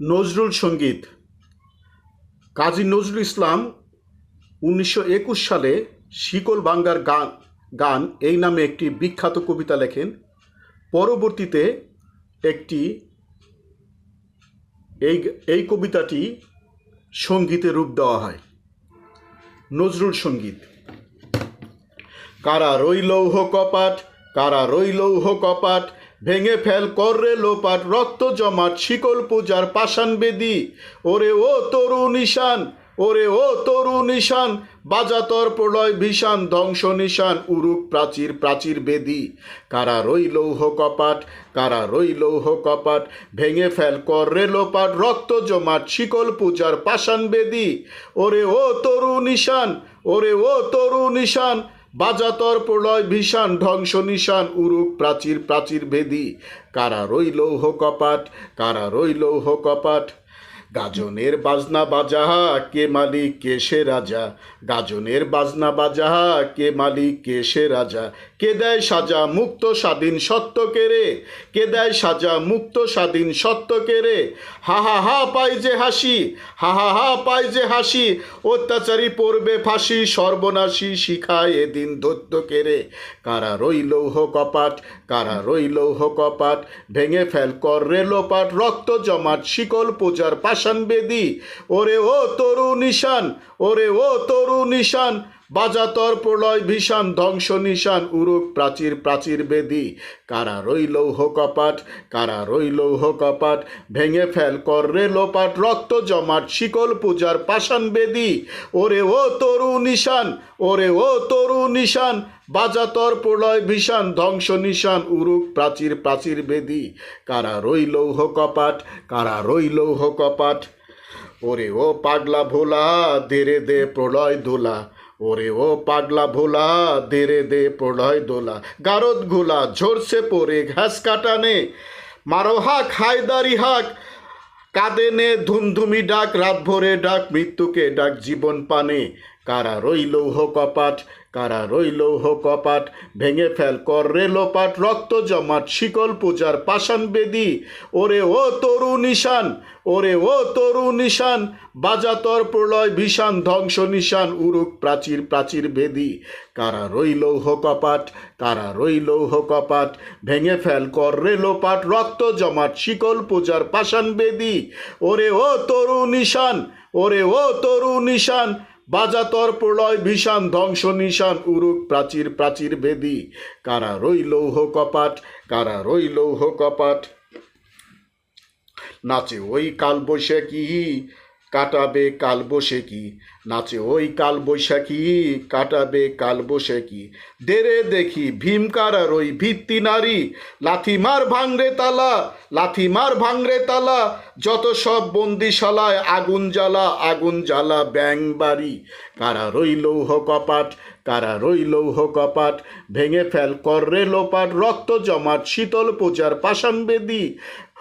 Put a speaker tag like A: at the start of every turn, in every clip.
A: নজরুল সংগীত। কাজী নজরুল ইসলাম উনিশশো একুশ সালে শিকল বাঙ্গার গান গান এই নামে একটি বিখ্যাত কবিতা লেখেন। পরবর্তীতে একটি এই এই কবিতাটি সঙ্গীতে রূপ দেওয়া হয়। নজরুল সংগীত। কারা রইলৌহ কপাট, কারা রইলৌহ কপাট ভেঙে ফেল কররে লোপাট, রক্ত জমাট, শিকল পূজার পাষাণ বেদি। ওরে ও তরু নিশান, ওরে ও তরু নিশান, বাজাতর প্রলয় ভীষণ, ধ্বংস নিশান, উরুক প্রাচীর প্রাচীর বেদি। কারা রই লৌহ কপাট, কারা রই লৌহ কপাট, ভেঙে ফেল কররে লোপাট, রক্ত জমাট, শিকল পূজার পাষাণ বেদি। ওরে ও তরু নিশান, ওরে ও তরু নিশান বাজাতর প্রলয় ভীষণ ধ্বংস নিশান, উরুক প্রাচীর প্রাচীর ভেদি। কারা রইলৌহ কপাট, কারা রইলৌহ কপাট? গাজনের বাজনা বাজা, কে মালিক, কে সে রাজা? গাজনের বাজনা বাজা, কে মালিক, কে সে রাজা? কে দেয় সাজা মুক্ত স্বাধীন সত্য কেরে কে দেয় সাজা মুক্ত স্বাধীন সত্য কেরে হা হা হা, পাই যে হাসি, হা হা হা, পাই যে হাসি, অত্যাচারী পড়বে ফাঁসি, সর্বনাশী শিখায় এদিন দৈত্য কেরে কারা রই লৌহ কপাট, কারা রই লৌহ কপাট? ভেঙে ফেল কর রেলোপাট রক্ত জমাট, শিকল পূজার পাষাণ বেদি। ওরে ও তরু নিশান ওরে ও তরু নিশান বাজাতর প্রলয় ভীষণ, ধ্বংস নিশান, উরুক প্রাচীর প্রাচীর বেদি। কারা রইলৌহ কপাট কারা রইলৌহ কপাট ভেঙে ফেল কর রেলোপাট রক্ত জমাট, শিকল পূজার পাষাণ বেদি। ওরে ও তরু নিশান, ওরে ও তরু নিশান, বাজাতর প্রলয় ভীষণ, ধ্বংস নিশান, উরুক প্রাচীর প্রাচীর বেদি। কারা রইলৌহ কপাট কারা রইলৌহ কপাট ওরে ও পাগলা ভোলা, ধীরে দে প্রলয় দোলা ওরে ও পাগলা ভোলা দেরে দে প্রলয় দোলা। গারদ ঘোলা, ঝরছে পরে ঘাস কাটানে। মারো হাক, হায়দারি হাক। কাঁদে নে ধুমধুমি ডাক রাত ভোরে ডাক, মৃত্যুকে ডাক জীবন পানে। কারা রইলৌহ কপাট কারা রইলৌহ কপাট ভেঙে ফেল কর রেলোপাট রক্ত জমাট, শিকল পূজার পাষাণ বেদি। ওরে ও তরু নিশান, ওরে ও তরু নিশান, বাজাতর প্রলয় ভীষণ ধ্বংস নিশান, উরুক প্রাচীর প্রাচীর বেদি। কারা রইলৌহ কপাট কারা রইলৌহ কপাট ভেঙে ফেল কর রেলোপাট রক্ত জমাট, শিকল পূজার পাষাণ বেদি। ওরে ও তরু নিশান, ওরে ও তরু নিশান বাজাতর প্রলয় ভীষণ ধ্বংস নিশান, উরুক প্রাচীর প্রাচীর বেদি। কারা রই লৌহ কপাট, কারা রই লৌহ কপাট? নাচে ওই কাল বৈশাখী কাটাবে কাল বৈশাখী নাচে ওই কাল বৈশাখী, কাটাবে কাল বৈশাখী দেরে দেখি ভীমকারার ওই ভিত্তি নারী। লাথি মার ভাঙরে তালা, লাথি মার ভাঙরে তালা। যত সব বন্দিশালায় আগুন জ্বালা আগুন জ্বালা ব্যাং বাড়ি। কারা রই লৌহ কপাট, কারা রই লৌহ কপাট। ভেঙে ফেল কর লোপাট, রক্ত জমাট, শীতল পূজার পাষাণ বেদি।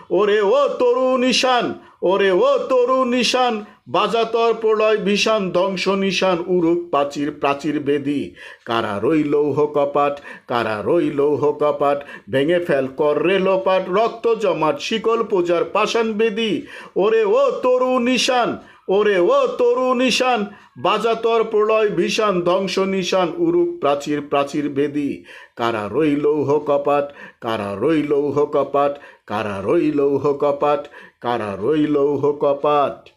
A: ওরে ও তরু নিশান ওরে ও তরু নিশান বাজাতর প্রলয় ভীষণ ধ্বংস নিশান, উরুক প্রাচীর প্রাচীর বেদি। কারা রই লৌহ কপাট, কারা রই লৌহ কপাট, ভেঙে ফেল কর রেলোপাট রক্ত জমাট, শিকল পূজার পাষাণ বেদি। ওরে ও তরু নিশান ওরে ও তরু নিশান, বাজাতর প্রলয় ভীষণ, ধ্বংস নিশান, উরুক প্রাচীর প্রাচীর বেদি কারা রই লৌহ কপাট, কারা রই লৌহ কপাট, কারা রই লৌহ কপাট, কারা রই লৌহ কপাট।